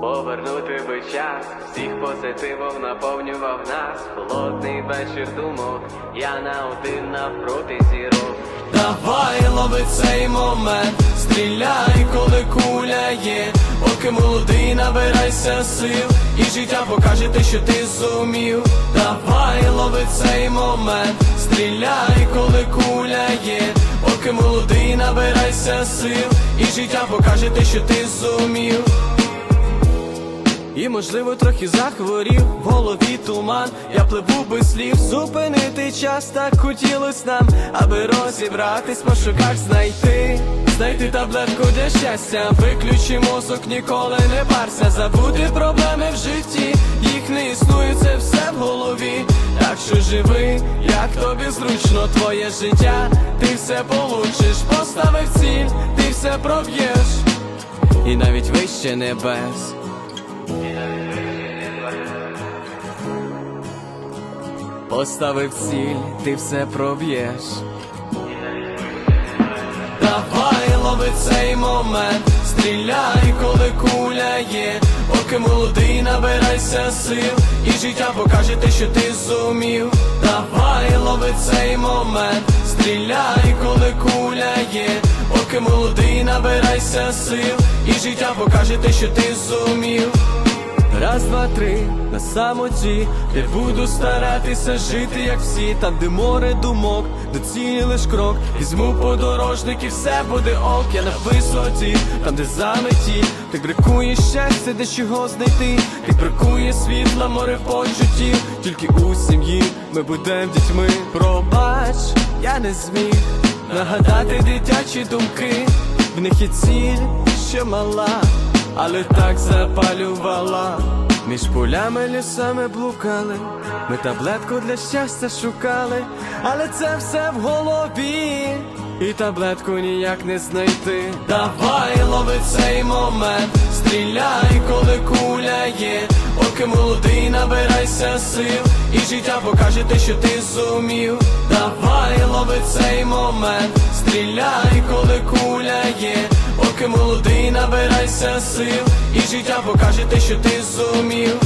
Повернути би час, всіх позитивом наповнював нас. Холодний вечір думок, я на один навпроти зірок. Давай лови цей момент, стріляй, коли куля є, поки молодий, набирайся сил, і життя покаже те, що ти зумів. Давай лови цей момент, стріляй, коли куля є, поки молодий, набирайся сил, і життя покаже те, що ти зумів. І можливо трохи захворів, в голові туман, я пливу без слів, зупинити час так хотілось нам, аби розібратись, по шуках знайти, знайти таблетку для щастя, виключи мозок, ніколи не парся, забути проблеми в житті, їх не існує, це все в голові. Так що живи, як тобі зручно. Твоє життя, ти все получиш, поставив ціль, ти все проб'єш, і навіть вище небес. Поставив ціль, ти все проб'єш. Давай лови цей момент, стріляй, коли куля є, поки молодий, набирайся сил, і життя покаже те, що ти зумів. Давай лови цей момент, стріляй, коли куля є, поки молодий, набирайся сил, і життя покаже те, що ти зумів. Раз, два, три, на самоті, де буду старатися жити, як всі, там, де море думок, до цілі лиш крок, візьму подорожник і все буде ок, я на висоті, там, де заметі, так бракує щастя, де чого знайти, так бракує світла, море почуттів, тільки у сім'ї ми будем дітьми. Пробач, я не зміг нагадати дитячі думки, в них є ціль, що мала але так запалювала. Між полями лісами блукали, ми таблетку для щастя шукали, але це все в голові, і таблетку ніяк не знайти. Давай лови цей момент, стріляй, коли куля є, поки молодий, набирайся сил, і життя покаже те, що ти зумів. Давай цей момент, стріляй, коли куля є. Поки молодий, набирайся сил, і життя покаже те, що ти зумів.